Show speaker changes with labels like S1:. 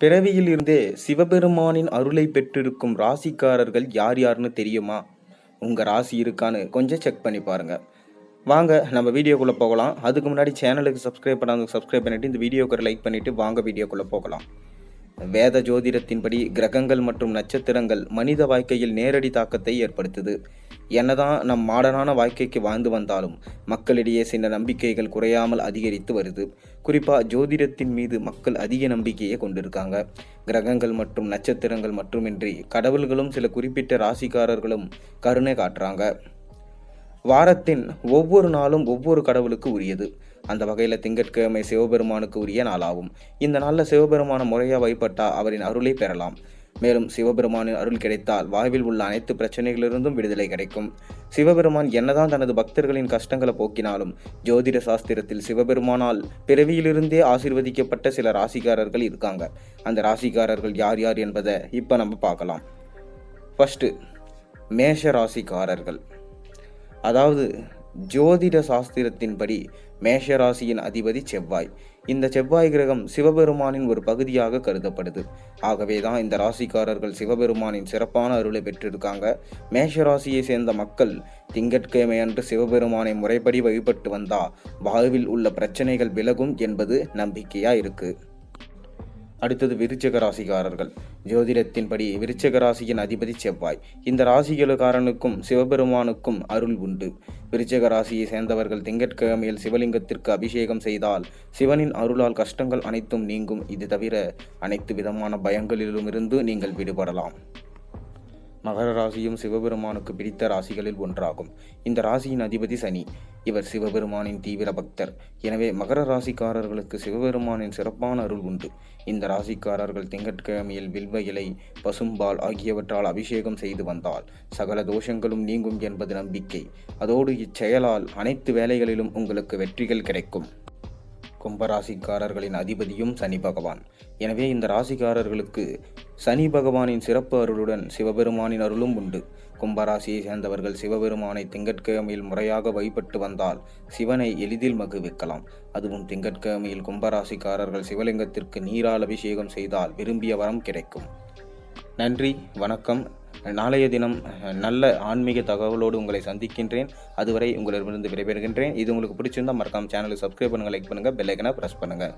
S1: பிறவியில் இருந்தே சிவபெருமானின் அருளை பெற்றிருக்கும் ராசிக்காரர்கள் யார் யாருன்னு தெரியுமா? உங்கள் ராசி இருக்கான்னு கொஞ்சம் செக் பண்ணி பாருங்க. வாங்க நம்ம வீடியோக்குள்ளே போகலாம். அதுக்கு முன்னாடி சேனலுக்கு சப்ஸ்கிரைப் பண்ணாங்க சப்ஸ்கிரைப் பண்ணிவிட்டு இந்த வீடியோக்கு லைக் பண்ணிவிட்டு வாங்க வீடியோக்குள்ளே போகலாம். வேத ஜோதிடத்தின்படி கிரகங்கள் மற்றும் நட்சத்திரங்கள் மனித வாழ்க்கையில் நேரடி தாக்கத்தை ஏற்படுத்துது. என்னதான் நம் மாடர்னான வாழ்க்கைக்கு வாழ்ந்து வந்தாலும் மக்களிடையே சில நம்பிக்கைகள் குறையாமல் அதிகரித்து வருது. குறிப்பாக ஜோதிடத்தின் மீது மக்கள் அதிக நம்பிக்கையை கொண்டிருக்காங்க. கிரகங்கள் மற்றும் நட்சத்திரங்கள் மட்டுமின்றி கடவுள்களும் சில குறிப்பிட்ட ராசிக்காரர்களும் கருணை காட்டுறாங்க. வாரத்தின் ஒவ்வொரு நாளும் ஒவ்வொரு கடவுளுக்கு உரியது. அந்த வகையில் திங்கட்கிழமை சிவபெருமானுக்கு உரிய நாளாகும். இந்த நாளில் சிவபெருமான முறையாக வழிபட்டால் அவரின் அருளை பெறலாம். மேலும் சிவபெருமானின் அருள் கிடைத்தால் வாழ்வில் உள்ள அனைத்து பிரச்சனைகளிலிருந்தும் விடுதலை கிடைக்கும். சிவபெருமான் என்னதான் தனது பக்தர்களின் கஷ்டங்களை போக்கினாலும் ஜோதிட சாஸ்திரத்தில் சிவபெருமானால் பிறவியிலிருந்தே ஆசிர்வதிக்கப்பட்ட சில ராசிக்காரர்கள் இருக்காங்க. அந்த ராசிக்காரர்கள் யார் யார் என்பதை இப்போ நம்ம பார்க்கலாம். ஃபஸ்ட்டு மேஷ ராசிக்காரர்கள். அதாவது ஜோதிட சாஸ்திரத்தின்படி மேஷராசியின் அதிபதி செவ்வாய். இந்த செவ்வாய் கிரகம் சிவபெருமானின் ஒரு பகுதியாக கருதப்படுது. ஆகவே தான் இந்த ராசிக்காரர்கள் சிவபெருமானின் சிறப்பான அருளை பெற்றிருக்காங்க. மேஷராசியை சேர்ந்த மக்கள் திங்கட்கிழமை அன்று சிவபெருமானை முறைப்படி வழிபட்டு வந்தா வாழ்வில் உள்ள பிரச்சனைகள் விலகும் என்பது நம்பிக்கையா இருக்குது அடுத்தது விருச்சக ராசிக்காரர்கள். ஜோதிடத்தின்படி விருச்சக ராசியின் அதிபதி செவ்வாய். இந்த ராசிகளுக்காரனுக்கும் சிவபெருமானுக்கும் அருள் உண்டு. விருச்சக ராசியை சேர்ந்தவர்கள் திங்கட்கிழமையில் சிவலிங்கத்திற்கு அபிஷேகம் செய்தால் சிவனின் அருளால் கஷ்டங்கள் அனைத்தும் நீங்கும். இது தவிர அனைத்து விதமான பயங்களிலுமிருந்து நீங்கள் விடுபடலாம். மகர ராசியும் சிவபெருமானுக்கு பிடித்த ராசிகளில் ஒன்றாகும். இந்த ராசியின் அதிபதி சனி. இவர் சிவபெருமானின் தீவிர பக்தர். எனவே மகர ராசிக்காரர்களுக்கு சிவபெருமானின் சிறப்பான அருள் உண்டு. இந்த ராசிக்காரர்கள் திங்கட்கிழமையில் வில்வ இலை பசும்பால் ஆகியவற்றால் அபிஷேகம் செய்து வந்தால் சகல தோஷங்களும் நீங்கும் என்பது நம்பிக்கை. அதோடு இச்செயலால் அனைத்து வேலைகளிலும் உங்களுக்கு வெற்றிகள் கிடைக்கும். கும்பராசிக்காரர்களின் அதிபதியும் சனி பகவான். எனவே இந்த ராசிக்காரர்களுக்கு சனி பகவானின் சிறப்பு அருளுடன் சிவபெருமானின் அருளும் உண்டு. கும்பராசியை சேர்ந்தவர்கள் சிவபெருமானை திங்கட்கிழமையில் முறையாக வழிபட்டு வந்தால் சிவனை எளிதில் மகிழ்விக்கலாம். அதுவும் திங்கட்கிழமையில் கும்பராசிக்காரர்கள் சிவலிங்கத்திற்கு நீரால் அபிஷேகம் செய்தால் விரும்பிய வரம் கிடைக்கும். நன்றி வணக்கம். நாளைய தினம் நல்ல ஆன்மீக தகவலோடு உங்களை சந்திக்கின்றேன். அதுவரை உங்களிடமிருந்து விடைபெறுகின்றேன். இது உங்களுக்கு பிடிச்சிருந்தால் மறக்காம சேனலை சப்ஸ்கிரைப் பண்ணுங்கள் லைக் பண்ணுங்கள் பெல்லைக்கனை ப்ரெஸ் பண்ணுங்கள்